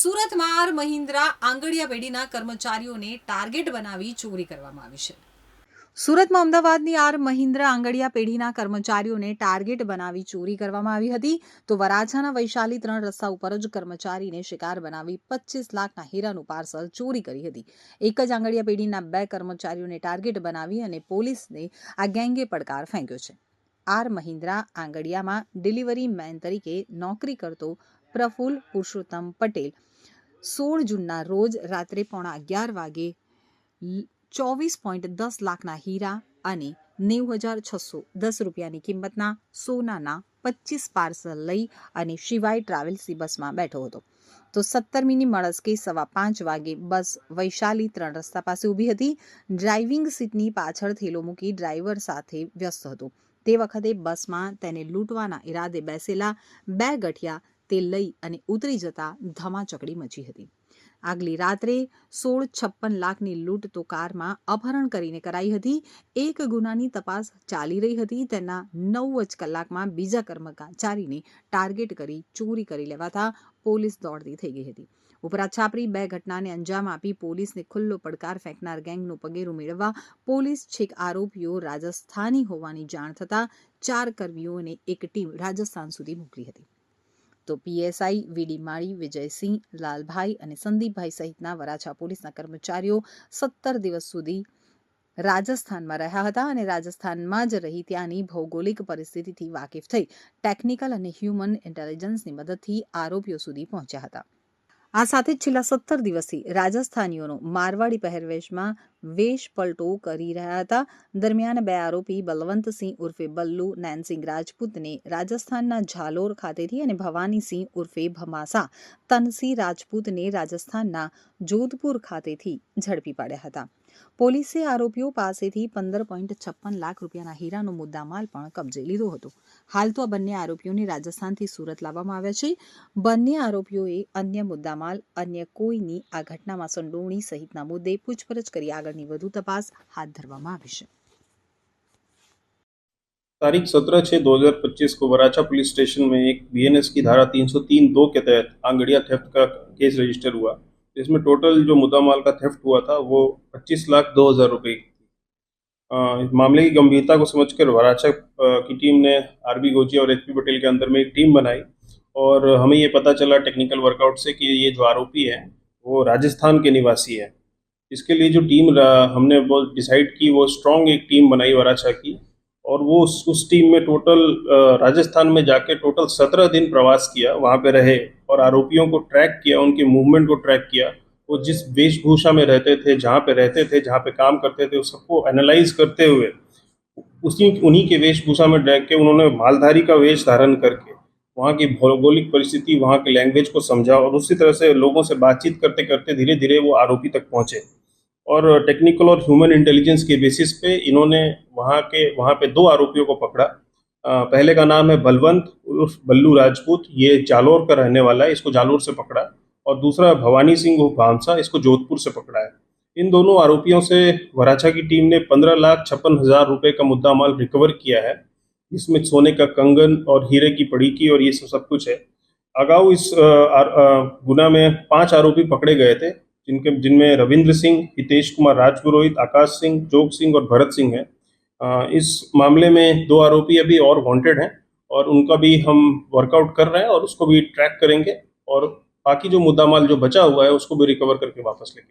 સુરતમાં આર મહિન્દ્રા આંગડિયા પેઢીના કર્મચારીઓને ટાર્ગેટ બનાવી ચોરી કરવામાં આવી છે. સુરતમાં અમદાવાદની આર મહિન્દ્રા આંગડિયા પેઢીના કર્મચારીઓને ટાર્ગેટ બનાવી ચોરી કરવામાં આવી હતી. તો વરાછાના વૈશાલી ત્રણ રસ્તા ઉપર જ કર્મચારીને શિકાર બનાવી પચીસ લાખના હીરાનું પાર્સલ ચોરી કરી હતી. એક જ આંગડિયા પેઢીના બે કર્મચારીઓને ટાર્ગેટ બનાવી અને પોલીસને આ ગેંગે પડકાર ફેંક્યો છે. આર મહિન્દ્રા આંગડિયામાં ડિલિવરી મેન તરીકે નોકરી કરતો પ્રફુલ્લ પુરુષોત્તમ પટેલ. સોળ જૂનના રોજ રાત્રે પોણા અગિયાર વાગે ચોવીસ પોઈન્ટ દસ લાખના હીરા અને નેવું હજાર છસો દસ રૂપિયાની કિંમતના સોનાના પચીસ પાર્સલ લઈ અને શિવાય ટ્રાવેલ્સની બસમાં બેઠો હતો. તો સત્તરમીની મળસ્કે સવા પાંચ વાગે બસ વૈશાલી ત્રણ રસ્તા પાસે ઊભી હતી. ડ્રાઇવિંગ સીટની પાછળ થેલો મૂકી ડ્રાઈવર સાથે વ્યસ્ત હતો. તે વખતે બસમાં તેને લૂંટવાના ઈરાદે બેસેલા બે ગઠિયા તે લઈ અને ઉતરી જતા ધમાચકડી મચી હતી. આગલી રાત્રે સોળ છપ્પન લાખની લૂંટ તો કારમાં અપહરણ કરીને કરાઈ હતી. એક ગુનાની તપાસ ચાલી રહી હતી. તેના નવ જ કલાકમાં બીજા કર્મચારીને ટાર્ગેટ કરી ચોરી કરી લેવાતા પોલીસ દોડતી થઈ ગઈ હતી. ઉપરા છાપરી બે ઘટનાને અંજામ આપી પોલીસને ખુલ્લો પડકાર ફેંકનાર ગેંગનું પગેરું મેળવવા પોલીસ છેક આરોપીઓ રાજસ્થાની હોવાની જાણ થતાં ચાર કર્મીઓને એક ટીમ રાજસ્થાન સુધી મોકલી હતી. તો પીએસઆઈ વીડી વિજયસિંહ, લાલભાઈ અને સંદીપભાઈ સહિતના વરાછા પોલીસના કર્મચારીઓ સત્તર દિવસ સુધી રાજસ્થાનમાં રહ્યા હતા અને રાજસ્થાનમાં જ રહી ત્યાંની ભૌગોલિક પરિસ્થિતિથી વાકેફ થઈ ટેકનિકલ અને હ્યુમન ઇન્ટેલિજન્સની મદદથી આરોપીઓ સુધી પહોંચ્યા હતા. આ સાથે જ છેલ્લા સત્તર દિવસથી રાજસ્થાનીઓનો મારવાડી પહેરવેશમાં વેશ પલટો કરી રહ્યા હતા. દરમિયાન બે આરોપી બલવંતસિંહ ઉર્ફે બલ્લુ નયનસિંહ રાજપૂતને રાજસ્થાનના ઝાલોર ખાતેથી અને ભવાનીસિંહ ઉર્ફે ભમાસા, તનસિંહ રાજપૂતને રાજસ્થાનના જોધપુર ખાતેથી ઝડપી પાડ્યા હતા. પોલીસે આરોપીઓ પાસેથી પંદર પોઈન્ટ છપ્પન લાખ રૂપિયાના હીરાનો મુદ્દામાલ પણ કબજે લીધો હતો. હાલ તો આ બંને આરોપીઓને રાજસ્થાનથી સુરત લાવવામાં આવ્યા છે. બંને આરોપીઓએ અન્ય મુદ્દામાલ, અન્ય કોઈની આ ઘટનામાં સંડોવણી સહિતના મુદ્દે પૂછપરછ કરી આગળની વધુ તપાસ હાથ ધરવામાં આવી છે तारीख 17 छः 2025 को वराछा पुलिस स्टेशन में एक बीएनएस की धारा 303 दो के तहत आंगड़िया थेफ्ट का केस रजिस्टर हुआ इसमें टोटल जो मुद्दा माल का थेफ्ट हुआ था वो 25 लाख दो हज़ार रुपये की थी अ, इस मामले की गंभीरता को समझकर वराछा अ, की टीम ने आरबी गोजिया और एचपी पटेल के अंदर में एक टीम बनाई और हमें ये पता चला टेक्निकल वर्कआउट से कि ये जो आरोपी है वो राजस्थान के निवासी है इसके लिए जो टीम हमने वो डिसाइड की वो स्ट्रॉन्ग एक टीम बनाई वराछा की और वो उस, उस टीम में टोटल राजस्थान में जाके टोटल सत्रह दिन प्रवास किया वहाँ पे रहे और आरोपियों को ट्रैक किया उनके मूवमेंट को ट्रैक किया। वो जिस वेशभूषा में रहते थे जहाँ पे रहते थे जहाँ पे काम करते थे उस सबको एनालाइज करते हुए उसी उन्हीं के वेशभूषा में रह के उन्होंने मालधारी का वेश धारण करके वहाँ की भौगोलिक परिस्थिति वहाँ की लैंग्वेज को समझा और उसी तरह से लोगों से बातचीत करते करते धीरे धीरे वो आरोपी तक पहुँचे। और टेक्निकल और ह्यूमन इंटेलिजेंस के बेसिस पे इन्होंने वहाँ के वहाँ पे दो आरोपियों को पकड़ा। अ, पहले का नाम है बलवंत उर्फ़ बल्लू राजपूत ये जालोर का रहने वाला है इसको जालोर से पकड़ा। और दूसरा भवानी सिंह उर्फ़ भामसा इसको जोधपुर से पकड़ा है। इन दोनों आरोपियों से वराछा की टीम ने पंद्रह लाख छप्पन हज़ार रुपये का मुद्दा माल रिकवर किया है इसमें सोने का कंगन और हीरे की पड़ी की और ये सब सब कुछ है। अगाऊ इस गुना में पाँच आरोपी पकड़े गए थे। जिनके जिनमें रविंद्र सिंह, हितेश कुमार राजपुरोहित, आकाश सिंह, जोग सिंह और भरत सिंह हैं। इस मामले में दो आरोपी अभी और वांटेड हैं और उनका भी हम वर्कआउट कर रहे हैं और उसको भी ट्रैक करेंगे और बाकी जो मुद्दा माल जो बचा हुआ है उसको भी रिकवर करके वापस लेंगे।